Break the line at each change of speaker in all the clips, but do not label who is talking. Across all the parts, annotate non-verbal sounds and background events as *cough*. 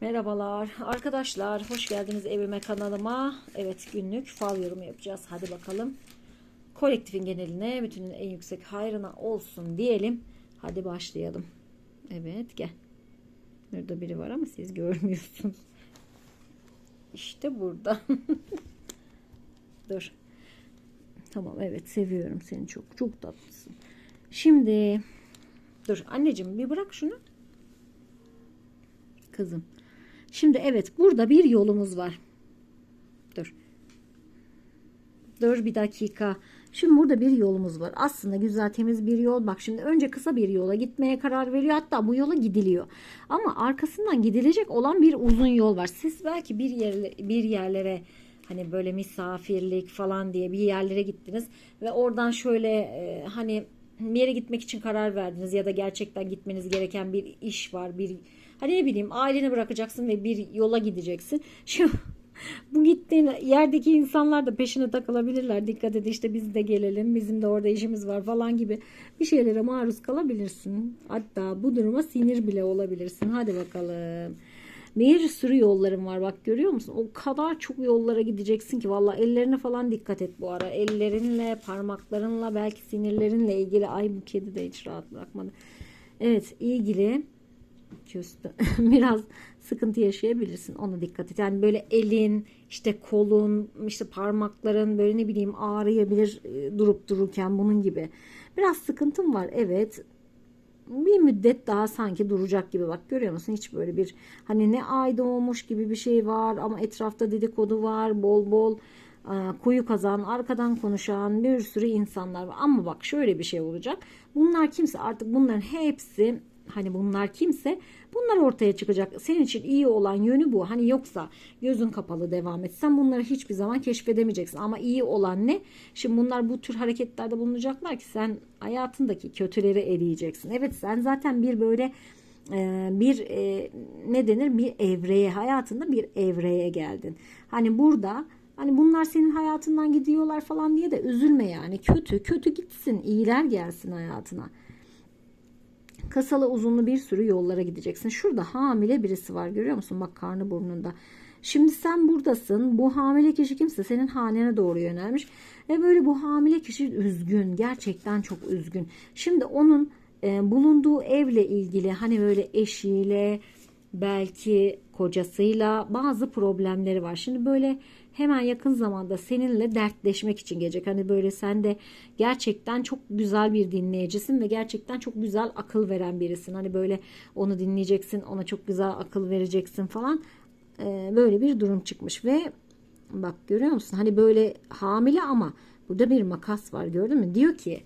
Merhabalar. Arkadaşlar hoş geldiniz evime kanalıma. Evet günlük fal yorumu yapacağız. Hadi bakalım. Kolektifin geneline bütünün en yüksek hayrına olsun diyelim. Hadi başlayalım. Evet gel. Burada biri var ama siz görmüyorsunuz. İşte burada. *laughs* Dur. Tamam evet seviyorum seni çok. Çok tatlısın. Şimdi dur anneciğim bir bırak şunu. Kızım Şimdi evet burada bir yolumuz var. Dur. Dur bir dakika. Şimdi burada bir yolumuz var. Aslında güzel temiz bir yol. Bak şimdi önce kısa bir yola gitmeye karar veriyor. Hatta bu yola gidiliyor. Ama arkasından gidilecek olan bir uzun yol var. Siz belki bir yerle, bir yerlere hani böyle misafirlik falan diye bir yerlere gittiniz ve oradan şöyle e, hani bir yere gitmek için karar verdiniz ya da gerçekten gitmeniz gereken bir iş var, bir Hani ne bileyim aileni bırakacaksın ve bir yola gideceksin. Şu *laughs* bu gittiğin yerdeki insanlar da peşine takılabilirler. Dikkat et işte biz de gelelim. Bizim de orada işimiz var falan gibi bir şeylere maruz kalabilirsin. Hatta bu duruma sinir bile olabilirsin. Hadi bakalım. Bir sürü yollarım var bak görüyor musun? O kadar çok yollara gideceksin ki valla ellerine falan dikkat et bu ara. Ellerinle, parmaklarınla, belki sinirlerinle ilgili. Ay bu kedi de hiç rahat bırakmadı. Evet ilgili küstü. *laughs* Biraz sıkıntı yaşayabilirsin. Ona dikkat et. Yani böyle elin, işte kolun, işte parmakların böyle ne bileyim ağrıyabilir e, durup dururken bunun gibi. Biraz sıkıntım var. Evet. Bir müddet daha sanki duracak gibi bak görüyor musun? Hiç böyle bir hani ne ay doğmuş gibi bir şey var ama etrafta dedikodu var. Bol bol e, kuyu kazan, arkadan konuşan bir sürü insanlar var. Ama bak şöyle bir şey olacak. Bunlar kimse artık bunların hepsi hani bunlar kimse bunlar ortaya çıkacak. Senin için iyi olan yönü bu. Hani yoksa gözün kapalı devam etsen bunları hiçbir zaman keşfedemeyeceksin. Ama iyi olan ne? Şimdi bunlar bu tür hareketlerde bulunacaklar ki sen hayatındaki kötüleri eleyeceksin. Evet sen zaten bir böyle e, bir e, ne denir bir evreye hayatında bir evreye geldin. Hani burada Hani bunlar senin hayatından gidiyorlar falan diye de üzülme yani. Kötü, kötü gitsin, iyiler gelsin hayatına. Kasalı uzunlu bir sürü yollara gideceksin. Şurada hamile birisi var görüyor musun? Bak karnı burnunda. Şimdi sen buradasın. Bu hamile kişi kimse senin hanene doğru yönelmiş. Ve böyle bu hamile kişi üzgün. Gerçekten çok üzgün. Şimdi onun e, bulunduğu evle ilgili hani böyle eşiyle belki kocasıyla bazı problemleri var. Şimdi böyle hemen yakın zamanda seninle dertleşmek için gelecek. Hani böyle sen de gerçekten çok güzel bir dinleyicisin ve gerçekten çok güzel akıl veren birisin. Hani böyle onu dinleyeceksin, ona çok güzel akıl vereceksin falan. Ee, böyle bir durum çıkmış ve bak görüyor musun? Hani böyle hamile ama burada bir makas var gördün mü? Diyor ki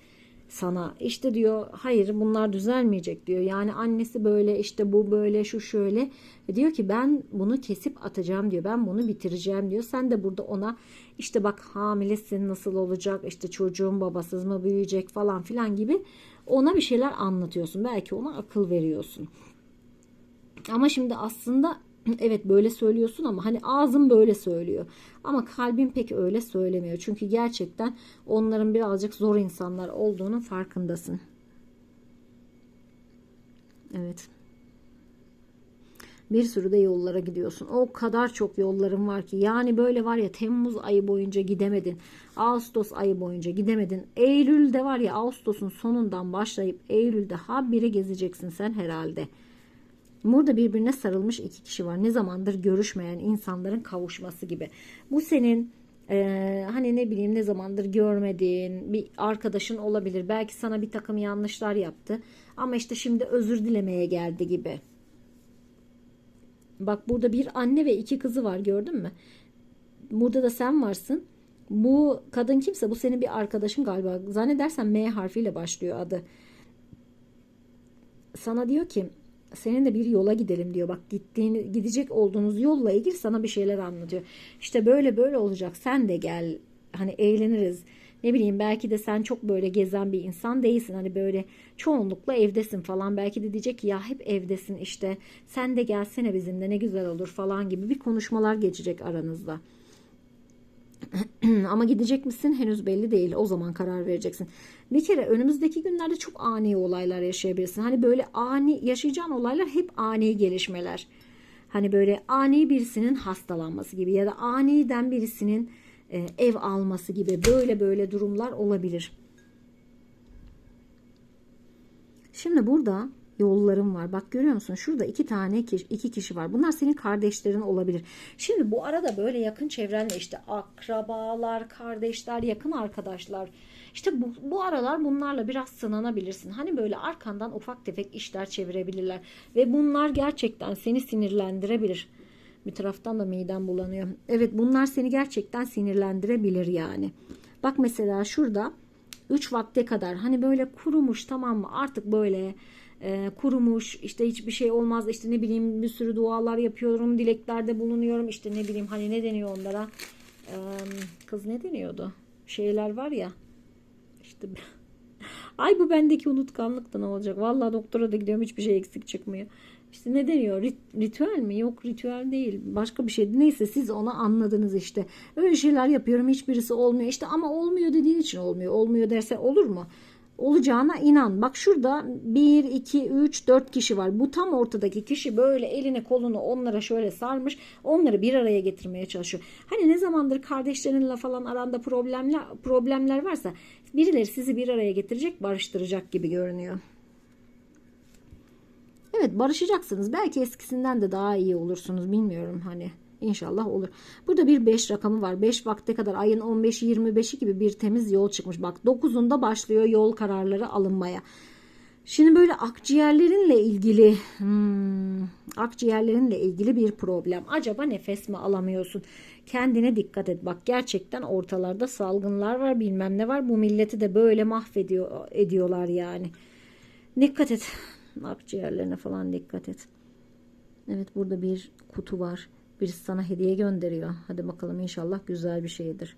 sana işte diyor hayır bunlar düzelmeyecek diyor. Yani annesi böyle işte bu böyle şu şöyle e diyor ki ben bunu kesip atacağım diyor. Ben bunu bitireceğim diyor. Sen de burada ona işte bak hamilesin nasıl olacak işte çocuğun babasız mı büyüyecek falan filan gibi ona bir şeyler anlatıyorsun. Belki ona akıl veriyorsun. Ama şimdi aslında evet böyle söylüyorsun ama hani ağzın böyle söylüyor. Ama kalbin pek öyle söylemiyor. Çünkü gerçekten onların birazcık zor insanlar olduğunun farkındasın. Evet. Bir sürü de yollara gidiyorsun. O kadar çok yolların var ki. Yani böyle var ya Temmuz ayı boyunca gidemedin. Ağustos ayı boyunca gidemedin. Eylül'de var ya Ağustos'un sonundan başlayıp Eylül'de ha biri gezeceksin sen herhalde. Burada birbirine sarılmış iki kişi var. Ne zamandır görüşmeyen insanların kavuşması gibi. Bu senin ee, hani ne bileyim ne zamandır görmediğin bir arkadaşın olabilir. Belki sana bir takım yanlışlar yaptı. Ama işte şimdi özür dilemeye geldi gibi. Bak burada bir anne ve iki kızı var gördün mü? Burada da sen varsın. Bu kadın kimse bu senin bir arkadaşın galiba. Zannedersen M harfiyle başlıyor adı. Sana diyor ki seninle bir yola gidelim diyor. Bak gittiğini gidecek olduğunuz yolla ilgili sana bir şeyler anlatıyor. İşte böyle böyle olacak. Sen de gel. Hani eğleniriz. Ne bileyim belki de sen çok böyle gezen bir insan değilsin. Hani böyle çoğunlukla evdesin falan. Belki de diyecek ki ya hep evdesin işte. Sen de gelsene bizimle ne güzel olur falan gibi bir konuşmalar geçecek aranızda. *clears throat* Ama gidecek misin henüz belli değil. O zaman karar vereceksin. Bir kere önümüzdeki günlerde çok ani olaylar yaşayabilirsin. Hani böyle ani yaşayacağın olaylar hep ani gelişmeler. Hani böyle ani birisinin hastalanması gibi ya da aniden birisinin e, ev alması gibi böyle böyle durumlar olabilir. Şimdi burada yollarım var. Bak görüyor musun? Şurada iki tane kişi, iki kişi var. Bunlar senin kardeşlerin olabilir. Şimdi bu arada böyle yakın çevrenle işte akrabalar, kardeşler, yakın arkadaşlar. İşte bu, bu aralar bunlarla biraz sınanabilirsin. Hani böyle arkandan ufak tefek işler çevirebilirler. Ve bunlar gerçekten seni sinirlendirebilir. Bir taraftan da midem bulanıyor. Evet bunlar seni gerçekten sinirlendirebilir yani. Bak mesela şurada 3 vakte kadar. Hani böyle kurumuş tamam mı? Artık böyle e, kurumuş işte hiçbir şey olmaz. İşte ne bileyim bir sürü dualar yapıyorum dileklerde bulunuyorum. İşte ne bileyim hani ne deniyor onlara? E, kız ne deniyordu? Şeyler var ya. İşte *laughs* ay bu bendeki unutkanlıkta ne olacak? Vallahi doktora da gidiyorum hiçbir şey eksik çıkmıyor işte ne deniyor Rit- ritüel mi yok ritüel değil başka bir şey neyse siz onu anladınız işte öyle şeyler yapıyorum hiçbirisi olmuyor işte ama olmuyor dediğin için olmuyor olmuyor derse olur mu olacağına inan. Bak şurada 1, 2, 3, 4 kişi var. Bu tam ortadaki kişi böyle elini kolunu onlara şöyle sarmış. Onları bir araya getirmeye çalışıyor. Hani ne zamandır kardeşlerinle falan aranda problemler, problemler varsa birileri sizi bir araya getirecek, barıştıracak gibi görünüyor. Evet barışacaksınız. Belki eskisinden de daha iyi olursunuz. Bilmiyorum hani. İnşallah olur. Burada bir 5 rakamı var. 5 vakte kadar ayın 15'i 25'i gibi bir temiz yol çıkmış. Bak 9'unda başlıyor yol kararları alınmaya. Şimdi böyle akciğerlerinle ilgili hmm, akciğerlerinle ilgili bir problem. Acaba nefes mi alamıyorsun? Kendine dikkat et. Bak gerçekten ortalarda salgınlar var bilmem ne var. Bu milleti de böyle mahvediyor ediyorlar yani. Dikkat et. Akciğerlerine falan dikkat et. Evet burada bir kutu var. Birisi sana hediye gönderiyor. Hadi bakalım inşallah güzel bir şeydir.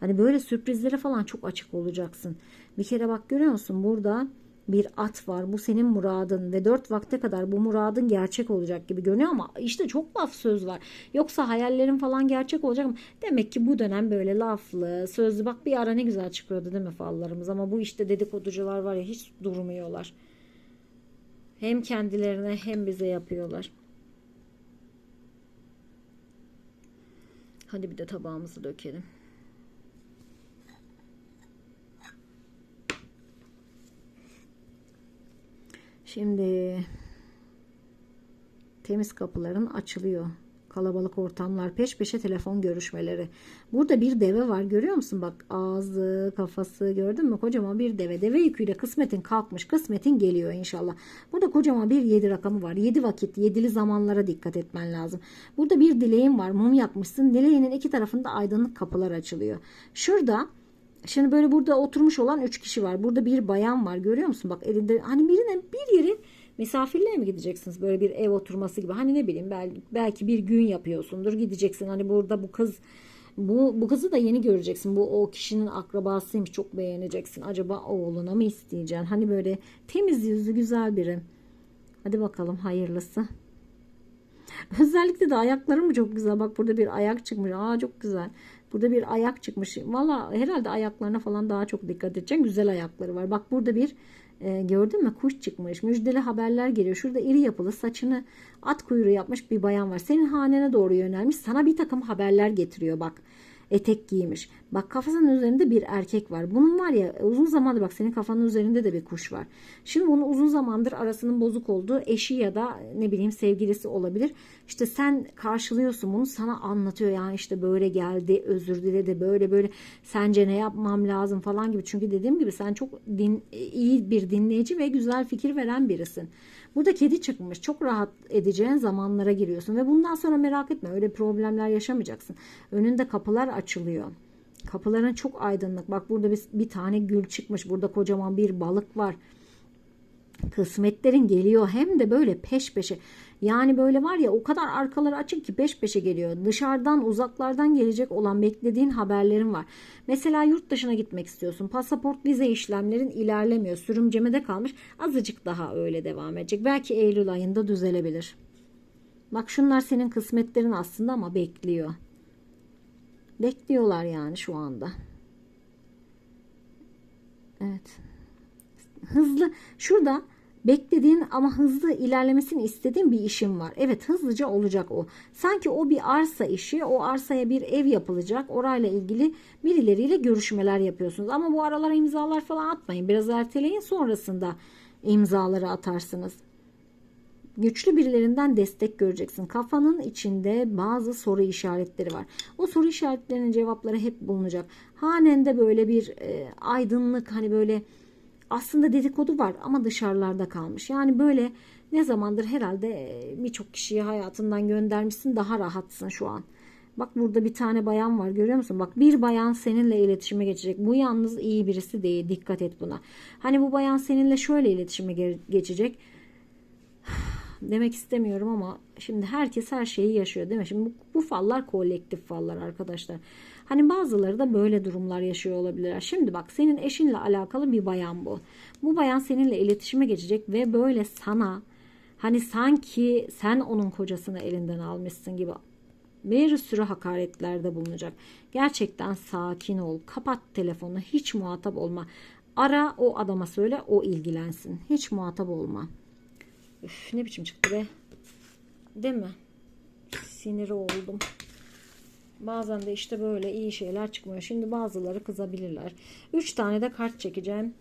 Hani böyle sürprizlere falan çok açık olacaksın. Bir kere bak görüyor musun burada bir at var. Bu senin muradın ve dört vakte kadar bu muradın gerçek olacak gibi görünüyor ama işte çok laf söz var. Yoksa hayallerin falan gerçek olacak mı? Demek ki bu dönem böyle laflı, sözlü. Bak bir ara ne güzel çıkıyordu değil mi fallarımız ama bu işte dedikoducular var ya hiç durmuyorlar. Hem kendilerine hem bize yapıyorlar. Hadi bir de tabağımızı dökelim. Şimdi temiz kapıların açılıyor. Kalabalık ortamlar, peş peşe telefon görüşmeleri. Burada bir deve var görüyor musun? Bak ağzı, kafası gördün mü? Kocaman bir deve. Deve yüküyle kısmetin kalkmış. Kısmetin geliyor inşallah. Burada kocaman bir yedi rakamı var. Yedi vakit, yedili zamanlara dikkat etmen lazım. Burada bir dileğin var. Mum yakmışsın. Dileğinin iki tarafında aydınlık kapılar açılıyor. Şurada Şimdi böyle burada oturmuş olan üç kişi var. Burada bir bayan var. Görüyor musun? Bak elinde hani birine bir yere misafirliğe mi gideceksiniz? Böyle bir ev oturması gibi. Hani ne bileyim belki, belki bir gün yapıyorsundur. Gideceksin. Hani burada bu kız bu, bu kızı da yeni göreceksin. Bu o kişinin akrabasıymış. Çok beğeneceksin. Acaba oğluna mı isteyeceksin? Hani böyle temiz yüzlü güzel biri. Hadi bakalım hayırlısı. Özellikle de ayakları mı çok güzel. Bak burada bir ayak çıkmış. Aa çok güzel. Burada bir ayak çıkmış. Valla herhalde ayaklarına falan daha çok dikkat edeceksin. Güzel ayakları var. Bak burada bir e, gördün mü kuş çıkmış. Müjdeli haberler geliyor. Şurada iri yapılı saçını at kuyruğu yapmış bir bayan var. Senin hanene doğru yönelmiş. Sana bir takım haberler getiriyor bak etek giymiş. Bak kafasının üzerinde bir erkek var. Bunun var ya uzun zamandır bak senin kafanın üzerinde de bir kuş var. Şimdi bunun uzun zamandır arasının bozuk olduğu eşi ya da ne bileyim sevgilisi olabilir. İşte sen karşılıyorsun bunu sana anlatıyor yani işte böyle geldi özür diledi böyle böyle sence ne yapmam lazım falan gibi. Çünkü dediğim gibi sen çok din, iyi bir dinleyici ve güzel fikir veren birisin. Burada kedi çıkmış. Çok rahat edeceğin zamanlara giriyorsun ve bundan sonra merak etme öyle problemler yaşamayacaksın. Önünde kapılar açılıyor. Kapıların çok aydınlık. Bak burada bir, bir tane gül çıkmış. Burada kocaman bir balık var. Kısmetlerin geliyor hem de böyle peş peşe. Yani böyle var ya o kadar arkaları açık ki peş peşe geliyor. Dışarıdan uzaklardan gelecek olan beklediğin haberlerin var. Mesela yurt dışına gitmek istiyorsun. Pasaport vize işlemlerin ilerlemiyor. Sürümcemede kalmış. Azıcık daha öyle devam edecek. Belki Eylül ayında düzelebilir. Bak şunlar senin kısmetlerin aslında ama bekliyor. Bekliyorlar yani şu anda. Evet. Hızlı. Şurada Beklediğin ama hızlı ilerlemesini istediğin bir işin var. Evet hızlıca olacak o. Sanki o bir arsa işi, o arsaya bir ev yapılacak. Orayla ilgili birileriyle görüşmeler yapıyorsunuz. Ama bu aralara imzalar falan atmayın. Biraz erteleyin sonrasında imzaları atarsınız. Güçlü birilerinden destek göreceksin. Kafanın içinde bazı soru işaretleri var. O soru işaretlerinin cevapları hep bulunacak. Hanende böyle bir e, aydınlık hani böyle aslında dedikodu var ama dışarılarda kalmış. Yani böyle ne zamandır herhalde e, birçok kişiyi hayatından göndermişsin daha rahatsın şu an. Bak burada bir tane bayan var görüyor musun? Bak bir bayan seninle iletişime geçecek. Bu yalnız iyi birisi değil. Dikkat et buna. Hani bu bayan seninle şöyle iletişime ge- geçecek *sighs* demek istemiyorum ama şimdi herkes her şeyi yaşıyor değil mi? Şimdi bu, bu fallar kolektif fallar arkadaşlar. Hani bazıları da böyle durumlar yaşıyor olabilirler. Şimdi bak senin eşinle alakalı bir bayan bu. Bu bayan seninle iletişime geçecek ve böyle sana hani sanki sen onun kocasını elinden almışsın gibi bir sürü hakaretlerde bulunacak. Gerçekten sakin ol. Kapat telefonu. Hiç muhatap olma. Ara o adama söyle o ilgilensin. Hiç muhatap olma. Üf, ne biçim çıktı be. Değil mi? Siniri oldum. Bazen de işte böyle iyi şeyler çıkmıyor. Şimdi bazıları kızabilirler. Üç tane de kart çekeceğim.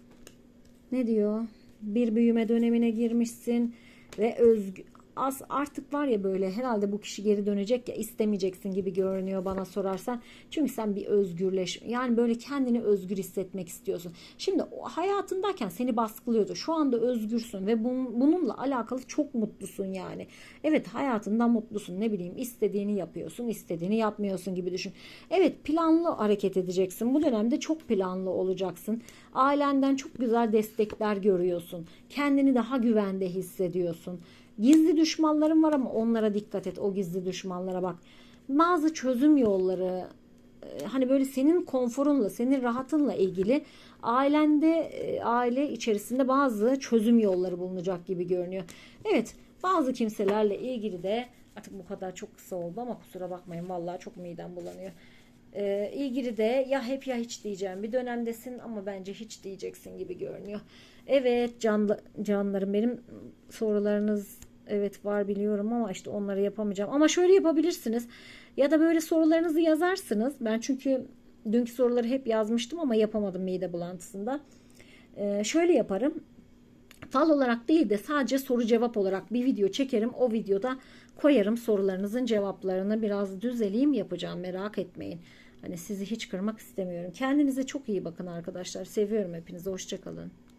Ne diyor? Bir büyüme dönemine girmişsin ve özgü az artık var ya böyle herhalde bu kişi geri dönecek ya istemeyeceksin gibi görünüyor bana sorarsan. Çünkü sen bir özgürleş yani böyle kendini özgür hissetmek istiyorsun. Şimdi hayatındayken seni baskılıyordu. Şu anda özgürsün ve bun, bununla alakalı çok mutlusun yani. Evet hayatından mutlusun ne bileyim istediğini yapıyorsun istediğini yapmıyorsun gibi düşün. Evet planlı hareket edeceksin. Bu dönemde çok planlı olacaksın. Ailenden çok güzel destekler görüyorsun. Kendini daha güvende hissediyorsun. Gizli düşmanların var ama onlara dikkat et. O gizli düşmanlara bak. Bazı çözüm yolları e, hani böyle senin konforunla, senin rahatınla ilgili ailende, e, aile içerisinde bazı çözüm yolları bulunacak gibi görünüyor. Evet, bazı kimselerle ilgili de artık bu kadar çok kısa oldu ama kusura bakmayın vallahi çok midem bulanıyor. Ee, ilgili de ya hep ya hiç diyeceğim bir dönemdesin ama bence hiç diyeceksin gibi görünüyor. Evet canlı, canlarım benim sorularınız evet var biliyorum ama işte onları yapamayacağım. Ama şöyle yapabilirsiniz ya da böyle sorularınızı yazarsınız. Ben çünkü dünkü soruları hep yazmıştım ama yapamadım mide bulantısında. Ee, şöyle yaparım fal olarak değil de sadece soru cevap olarak bir video çekerim. O videoda koyarım sorularınızın cevaplarını biraz düzeleyim yapacağım merak etmeyin. Hani sizi hiç kırmak istemiyorum. Kendinize çok iyi bakın arkadaşlar. Seviyorum hepinizi. Hoşçakalın.